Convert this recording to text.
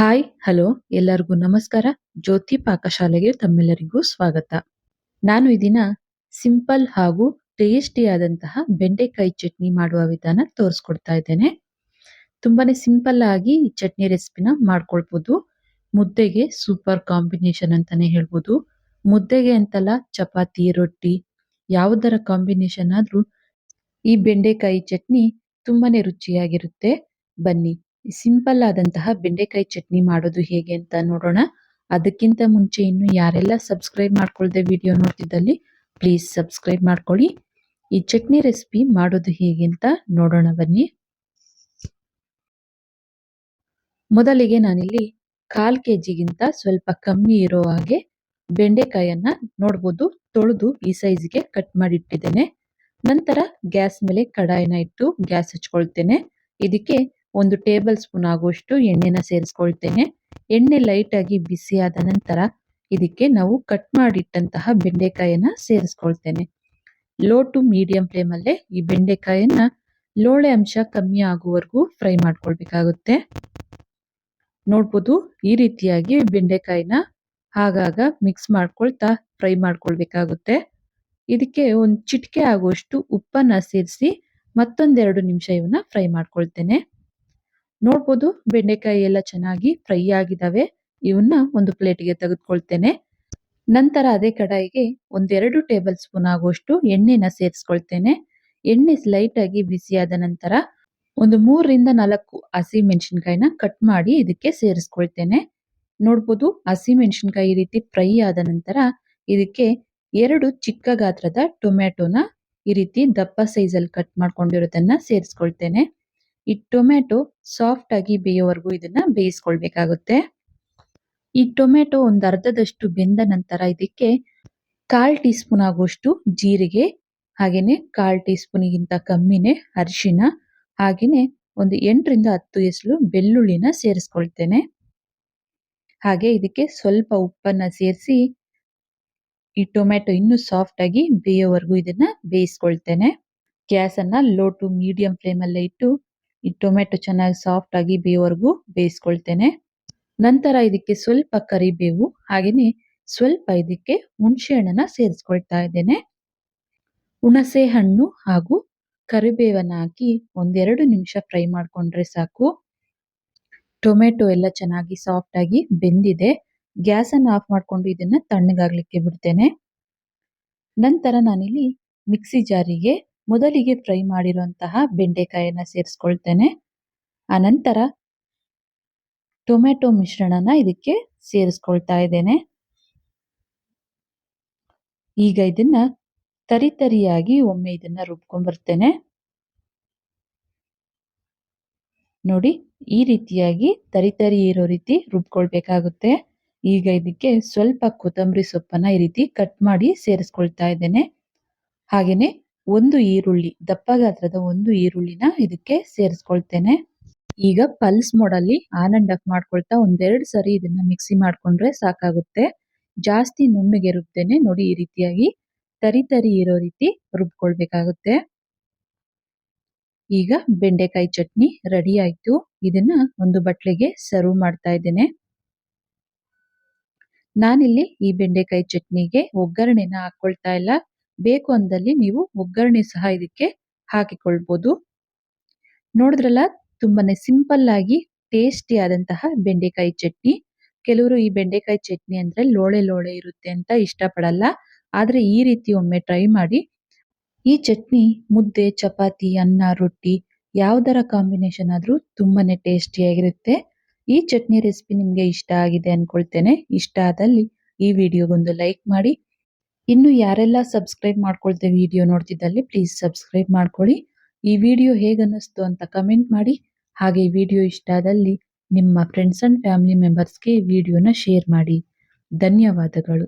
Hi hello ಎಲ್ಲರಿಗೂ ನಮಸ್ಕಾರ. ಜ್ಯೋತಿ ಪಾಕಶಾಲೆಗೆ ತಮ್ಮೆಲ್ಲರಿಗೂ ಸ್ವಾಗತ. ನಾನು ಈ ಸಿಂಪಲ್ ಹಾಗೂ ಟೇಸ್ಟಿ ಆದಂತಹ ಬೆಂಡೆಕಾಯಿ ಚಟ್ನಿ ಮಾಡುವ ವಿಧಾನ ತೋರಿಸ್ಕೊಡ್ತಾ ಇದ್ದೇನೆ. ತುಂಬಾನೇ ಸಿಂಪಲ್ ಆಗಿ ಈ ಚಟ್ನಿ ರೆಸಿಪಿನ ಮಾಡ್ಕೊಳ್ಬೋದು. ಮುದ್ದೆಗೆ ಸೂಪರ್ ಕಾಂಬಿನೇಷನ್ ಅಂತಾನೆ ಹೇಳ್ಬೋದು. ಮುದ್ದೆಗೆ ಅಂತಲ್ಲ ಚಪಾತಿ, ರೊಟ್ಟಿ, ಯಾವುದರ ಕಾಂಬಿನೇಷನ್ ಆದ್ರೂ ಈ ಬೆಂಡೆಕಾಯಿ ಚಟ್ನಿ ತುಂಬಾನೇ ರುಚಿಯಾಗಿರುತ್ತೆ. ಬನ್ನಿ ಸಿಂಪಲ್ ಆದಂತಹ ಬೆಂಡೆಕಾಯಿ ಚಟ್ನಿ ಮಾಡೋದು ಹೇಗೆ ಅಂತ ನೋಡೋಣ. ಅದಕ್ಕಿಂತ ಮುಂಚೆ ಇನ್ನು ಯಾರೆಲ್ಲ ಸಬ್ಸ್ಕ್ರೈಬ್ ಮಾಡ್ಕೊಳ್ದೆ ವಿಡಿಯೋ ನೋಡ್ತಿದ್ದಲ್ಲಿ ಪ್ಲೀಸ್ ಸಬ್ಸ್ಕ್ರೈಬ್ ಮಾಡ್ಕೊಳ್ಳಿ. ಈ ಚಟ್ನಿ ರೆಸಿಪಿ ಮಾಡೋದು ಹೇಗೆ ಅಂತ ನೋಡೋಣ ಬನ್ನಿ. ಮೊದಲಿಗೆ ನಾನಿಲ್ಲಿ ಕಾಲ್ ಕೆ ಜಿಗಿಂತ ಸ್ವಲ್ಪ ಕಮ್ಮಿ ಇರೋ ಹಾಗೆ ಬೆಂಡೆಕಾಯನ್ನ ನೋಡ್ಬೋದು. ತೊಳೆದು ಈ ಸೈಜ್ಗೆ ಕಟ್ ಮಾಡಿಟ್ಟಿದ್ದೇನೆ. ನಂತರ ಗ್ಯಾಸ್ ಮೇಲೆ ಕಡಾಯಿನ ಇಟ್ಟು ಗ್ಯಾಸ್ ಹಚ್ಕೊಳ್ತೇನೆ. ಇದಕ್ಕೆ ಒಂದು ಟೇಬಲ್ ಸ್ಪೂನ್ ಆಗುವಷ್ಟು ಎಣ್ಣೆನ ಸೇರಿಸ್ಕೊಳ್ತೇನೆ. ಎಣ್ಣೆ ಲೈಟ್ ಆಗಿ ಬಿಸಿ ಆದ ನಂತರ ಇದಕ್ಕೆ ನಾವು ಕಟ್ ಮಾಡಿಟ್ಟಂತಹ ಬೆಂಡೆಕಾಯಿಯನ್ನ ಸೇರಿಸ್ಕೊಳ್ತೇನೆ. ಲೋ ಟು ಮೀಡಿಯಂ ಫ್ಲೇಮ್ ಅಲ್ಲೇ ಈ ಬೆಂಡೆಕಾಯನ್ನ ಲೋಳೆ ಅಂಶ ಕಮ್ಮಿ ಆಗುವವರೆಗೂ ಫ್ರೈ ಮಾಡ್ಕೊಳ್ಬೇಕಾಗುತ್ತೆ. ನೋಡ್ಬೋದು ಈ ರೀತಿಯಾಗಿ ಬೆಂಡೆಕಾಯಿನ ಆಗಾಗ ಮಿಕ್ಸ್ ಮಾಡ್ಕೊಳ್ತಾ ಫ್ರೈ ಮಾಡ್ಕೊಳ್ಬೇಕಾಗುತ್ತೆ. ಇದಕ್ಕೆ ಒಂದು ಚಿಟಿಕೆ ಆಗುವಷ್ಟು ಉಪ್ಪನ್ನ ಸೇರಿಸಿ ಮತ್ತೊಂದೆರಡು ನಿಮಿಷ ಇವನ್ನ ಫ್ರೈ ಮಾಡ್ಕೊಳ್ತೇನೆ. ನೋಡ್ಬೋದು ಬೆಂಡೆಕಾಯಿ ಎಲ್ಲ ಚೆನ್ನಾಗಿ ಫ್ರೈ ಆಗಿದ್ದಾವೆ ಇವನ್ನ ಒಂದು ಪ್ಲೇಟಿಗೆ ತೆಗೆದುಕೊಳ್ತೇನೆ. ನಂತರ ಅದೇ ಕಡಾಯಿಗೆ ಒಂದೆರಡು ಟೇಬಲ್ ಸ್ಪೂನ್ ಆಗುವಷ್ಟು ಎಣ್ಣೆನ ಸೇರಿಸ್ಕೊಳ್ತೇನೆ. ಎಣ್ಣೆ ಸ್ಲೈಟ್ ಆಗಿ ಬಿಸಿಯಾದ ನಂತರ ಒಂದು ಮೂರರಿಂದ ನಾಲ್ಕು ಹಸಿ ಮೆಣಸಿನ್ಕಾಯಿನ ಕಟ್ ಮಾಡಿ ಇದಕ್ಕೆ ಸೇರಿಸ್ಕೊಳ್ತೇನೆ. ನೋಡ್ಬೋದು ಹಸಿ ಮೆಣಸಿನ್ಕಾಯಿ ರೀತಿ ಫ್ರೈ ಆದ ನಂತರ ಇದಕ್ಕೆ ಎರಡು ಚಿಕ್ಕ ಗಾತ್ರದ ಟೊಮ್ಯಾಟೊನ ಈ ರೀತಿ ದಪ್ಪ ಸೈಜಲ್ಲಿ ಕಟ್ ಮಾಡ್ಕೊಂಡಿರೋದನ್ನ ಸೇರಿಸ್ಕೊಳ್ತೇನೆ. ಈ ಟೊಮೆಟೊ ಸಾಫ್ಟ್ ಆಗಿ ಬೇಯೋವರೆಗೂ ಇದನ್ನ ಬೇಯಿಸ್ಕೊಳ್ಬೇಕಾಗುತ್ತೆ. ಈ ಟೊಮೆಟೊ ಒಂದು ಅರ್ಧದಷ್ಟು ಬೆಂದ ನಂತರ ಇದಕ್ಕೆ ಕಾಲ್ ಟೀ ಸ್ಪೂನ್ ಆಗುವಷ್ಟು ಜೀರಿಗೆ, ಹಾಗೇನೆ ಕಾಲ್ ಟೀ ಸ್ಪೂನ್ಗಿಂತ ಕಮ್ಮಿನೇ ಅರಿಶಿನ ಹಾಗೇನೆ ಒಂದು ಎಂಟರಿಂದ ಹತ್ತು ಎಸಲು ಬೆಳ್ಳುಳ್ಳಿನ ಸೇರಿಸ್ಕೊಳ್ತೇನೆ. ಹಾಗೆ ಇದಕ್ಕೆ ಸ್ವಲ್ಪ ಉಪ್ಪನ್ನ ಸೇರಿಸಿ ಈ ಟೊಮೆಟೊ ಇನ್ನೂ ಸಾಫ್ಟ್ ಆಗಿ ಬೇಯೋವರೆಗೂ ಇದನ್ನ ಬೇಯಿಸ್ಕೊಳ್ತೇನೆ. ಗ್ಯಾಸ್ ಅನ್ನ ಲೋ ಟು ಮೀಡಿಯಂ ಫ್ಲೇಮ್ ಅಲ್ಲೇ ಇಟ್ಟು ಈ ಟೊಮೆಟೊ ಚೆನ್ನಾಗಿ ಸಾಫ್ಟ್ ಆಗಿ ಬೇಯೋವರೆಗೂ ಬೇಯಿಸ್ಕೊಳ್ತೇನೆ. ನಂತರ ಇದಕ್ಕೆ ಸ್ವಲ್ಪ ಕರಿಬೇವು ಹಾಗೆಯೇ ಸ್ವಲ್ಪ ಇದಕ್ಕೆ ಹುಣಸೆ ಹಣ್ಣನ್ನ ಸೇರಿಸ್ಕೊಳ್ತಾ ಇದ್ದೇನೆ. ಹುಣಸೆ ಹಣ್ಣು ಹಾಗೂ ಕರಿಬೇವನ್ನ ಹಾಕಿ ಒಂದೆರಡು ನಿಮಿಷ ಫ್ರೈ ಮಾಡ್ಕೊಂಡ್ರೆ ಸಾಕು. ಟೊಮೆಟೊ ಎಲ್ಲ ಚೆನ್ನಾಗಿ ಸಾಫ್ಟ್ ಆಗಿ ಬೆಂದಿದೆ. ಗ್ಯಾಸ್ ಅನ್ನು ಆಫ್ ಮಾಡ್ಕೊಂಡು ಇದನ್ನ ತಣ್ಣಗಾಗ್ಲಿಕ್ಕೆ ಬಿಡ್ತೇನೆ. ನಂತರ ನಾನಿಲ್ಲಿ ಮಿಕ್ಸಿ ಜಾರಿಗೆ ಮೊದಲಿಗೆ ಫ್ರೈ ಮಾಡಿರುವಂತಹ ಬೆಂಡೆಕಾಯನ್ನ ಸೇರಿಸ್ಕೊಳ್ತೇನೆ. ಆನಂತರ ಟೊಮೆಟೊ ಮಿಶ್ರಣನ ಇದಕ್ಕೆ ಸೇರಿಸ್ಕೊಳ್ತಾ ಇದ್ದೇನೆ. ಈಗ ಇದನ್ನ ತರಿತರಿಯಾಗಿ ಒಮ್ಮೆ ಇದನ್ನ ರುಬ್ಕೊಂಡ್ಬರ್ತೇನೆ ನೋಡಿ, ಈ ರೀತಿಯಾಗಿ ತರಿತರಿ ಇರೋ ರೀತಿ ರುಬ್ಕೊಳ್ಬೇಕಾಗುತ್ತೆ. ಈಗ ಇದಕ್ಕೆ ಸ್ವಲ್ಪ ಕೊತ್ತಂಬರಿ ಸೊಪ್ಪನ್ನ ಈ ರೀತಿ ಕಟ್ ಮಾಡಿ ಸೇರಿಸ್ಕೊಳ್ತಾ ಇದ್ದೇನೆ. ಹಾಗೇನೆ ಒಂದು ಈರುಳ್ಳಿ ದಪ್ಪ ಗಾತ್ರದ ಒಂದು ಈರುಳ್ಳಿನ ಇದಕ್ಕೆ ಸೇರಿಸ್ಕೊಳ್ತೇನೆ. ಈಗ ಪಲ್ಸ್ ಮೋಡಲ್ಲಿ ಆನ್ ಮಾಡ್ಕೊಳ್ತಾ ಒಂದೆರಡು ಸರಿ ಇದನ್ನ ಮಿಕ್ಸಿ ಮಾಡ್ಕೊಂಡ್ರೆ ಸಾಕಾಗುತ್ತೆ. ಜಾಸ್ತಿ ನುಣ್ಣಗೆ ರುಬ್ತೇನೆ ನೋಡಿ ಈ ರೀತಿಯಾಗಿ ತರಿ ತರಿ ಇರೋ ರೀತಿ ರುಬ್ಕೊಳ್ಬೇಕಾಗುತ್ತೆ. ಈಗ ಬೆಂಡೆಕಾಯಿ ಚಟ್ನಿ ರೆಡಿ ಆಯ್ತು. ಇದನ್ನ ಒಂದು ಬಟ್ಲೆಗೆ ಸರ್ವ್ ಮಾಡ್ತಾ ಇದ್ದೇನೆ. ನಾನಿಲ್ಲಿ ಈ ಬೆಂಡೆಕಾಯಿ ಚಟ್ನಿಗೆ ಒಗ್ಗರಣೆನ ಹಾಕೊಳ್ತಾ ಇಲ್ಲ. ಬೇಕು ಅಂದಲ್ಲಿ ನೀವು ಒಗ್ಗರಣೆ ಸಹ ಇದಕ್ಕೆ ಹಾಕಿಕೊಳ್ಬಹುದು ನೋಡಿದ್ರಲ್ಲ, ತುಂಬಾನೇ ಸಿಂಪಲ್ ಆಗಿ ಟೇಸ್ಟಿ ಆದಂತಹ ಬೆಂಡೆಕಾಯಿ ಚಟ್ನಿ. ಕೆಲವರು ಈ ಬೆಂಡೆಕಾಯಿ ಚಟ್ನಿ ಅಂದ್ರೆ ಲೋಳೆ ಲೋಳೆ ಇರುತ್ತೆ ಅಂತ ಇಷ್ಟಪಡಲ್ಲ. ಆದ್ರೆ ಈ ರೀತಿ ಒಮ್ಮೆ ಟ್ರೈ ಮಾಡಿ. ಈ ಚಟ್ನಿ ಮುದ್ದೆ, ಚಪಾತಿ, ಅನ್ನ, ರೊಟ್ಟಿ ಯಾವ್ದರ ಕಾಂಬಿನೇಷನ್ ಆದ್ರೂ ತುಂಬಾನೇ ಟೇಸ್ಟಿಯಾಗಿರುತ್ತೆ ಈ ಚಟ್ನಿ ರೆಸಿಪಿ ನಿಮ್ಗೆ ಇಷ್ಟ ಆಗಿದೆ ಅನ್ಕೊಳ್ತೇನೆ. ಇಷ್ಟ ಆದಲ್ಲಿ ಈ ವಿಡಿಯೋಗೊಂದು ಲೈಕ್ ಮಾಡಿ. ಇನ್ನು ಯಾರೆಲ್ಲ ಸಬ್ಸ್ಕ್ರೈಬ್ ಮಾಡ್ಕೊಳ್ತೆ ವಿಡಿಯೋ ನೋಡ್ತಿದ್ದಲ್ಲಿ ಪ್ಲೀಸ್ ಸಬ್ಸ್ಕ್ರೈಬ್ ಮಾಡ್ಕೊಳ್ಳಿ. ಈ ವಿಡಿಯೋ ಹೇಗನ್ನಿಸ್ತು ಅಂತ ಕಮೆಂಟ್ ಮಾಡಿ. ಹಾಗೆ ಈ ವಿಡಿಯೋ ಇಷ್ಟ ಆದಲ್ಲಿ ನಿಮ್ಮ ಫ್ರೆಂಡ್ಸ್ ಅಂಡ್ ಫ್ಯಾಮಿಲಿ ಮೆಂಬರ್ಸ್ಗೆ ವಿಡಿಯೋನ ಶೇರ್ ಮಾಡಿ. ಧನ್ಯವಾದಗಳು.